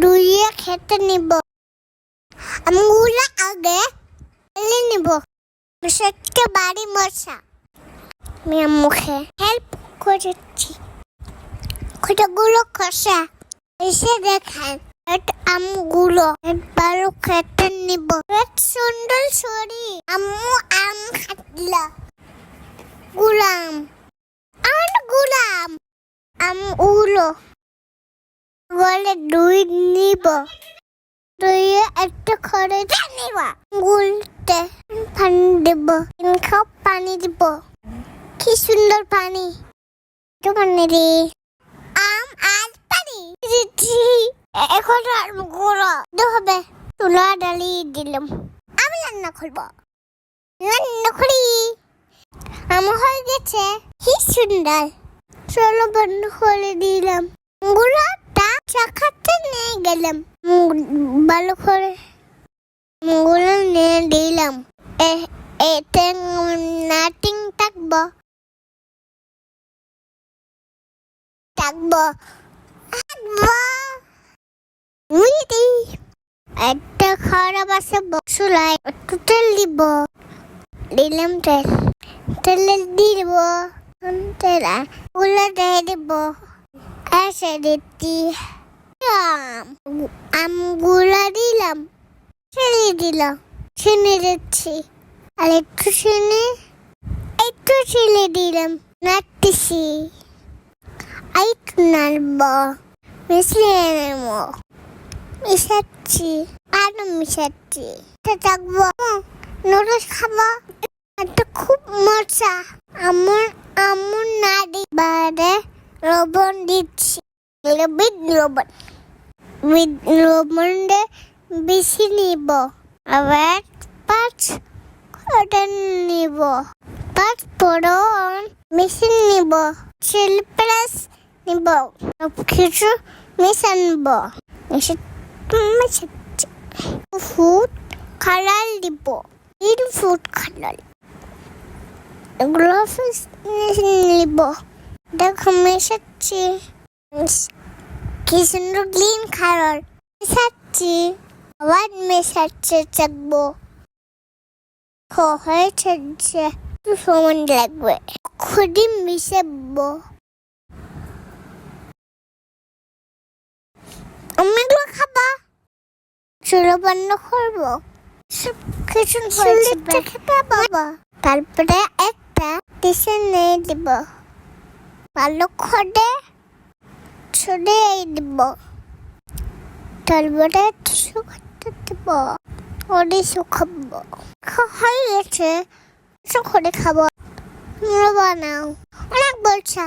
ধুয়ে খেতে নিব। আমগুলো আগে ফেলে নিব। সেটা বাড়ি মশা। আমি মুখে হেল্প করেছি। খুঁটাগুলো খসা? এসে দেখেন আমগুলো ভালো খেতে নিব। সুন্দর শরীর। আম্মু আম খাটলা গুলাম। আর গুলাম। আম বলে দুই নিব। দুইয়ে একটা খড়ে নিব। গুলতে পানি দেব। কাপ পানি দিব। কি সুন্দর পানি। একটু পানি দি। আম আর পানি। এখন আর গুঁড়ো। দিতে হবে। তুলা, ডালি দিলাম। আমি রান্না করব। রান্না করি। আমার হয়ে গেছে। কি সুন্দর। চলো বন্ধ, করে দিলাম। গুলাটা চাকাতে নিয়ে গেলাম। ভালো করে গুলো নিয়ে দিলাম। এতে নাটিং থাকব। থাকব। থাকব। উইদি একটা খারাপ আছে বক্সুলাই একটু তেল দিব। দিলাম তেল। তেলে দিব। তেলগুলো দিয়ে দিব। এসে দিচ্ছি আম আমগুলো দিলাম ছেড়ে দিলাম ছেড়ে দিচ্ছি। আর একটু ছেড়ে একটু ছেড়ে দিলাম, নাড়তেছি। আর একটু নাড়ব, মিশিয়ে নেব। মিশাচ্ছি আরও মিশাচ্ছি। থাকব নুডলস খাব। এটা খুব মজা। আমার আমার নাড়ি বারে লবণ দিচ্ছি বিট লবণ বিট লবণ দিয়ে বেশি নিব আবার পাঁচ কটা নিব পাঁচ ফোড়ন মেশিন নিব চিলি প্লাস নিব সব কিছু মেশানব মেশে মেশাচ্ছি ফুড কালার দিব তিন ফুড কালার এগুলো নিব দেখো মেশাচ্ছি কি সুন্দর গ্রিন কালার মেশাচ্ছি। আবার মেশাচ্ছে চাকবো। হয়েছে যে একটু সময় লাগবে। খুদি মিশাবো। অনেকগুলো খাবা। চুলো বন্ধ করব। সব কিছু খেতে বাবা। তারপরে একটা টিসে নিয়ে দিব ভালো করে ছড়িয়ে দিব। তারপরে শুকাতে দেব। ওরে শুকাবো হয়ে গেছে। করে খাব। বানাও। অনেক বলছা।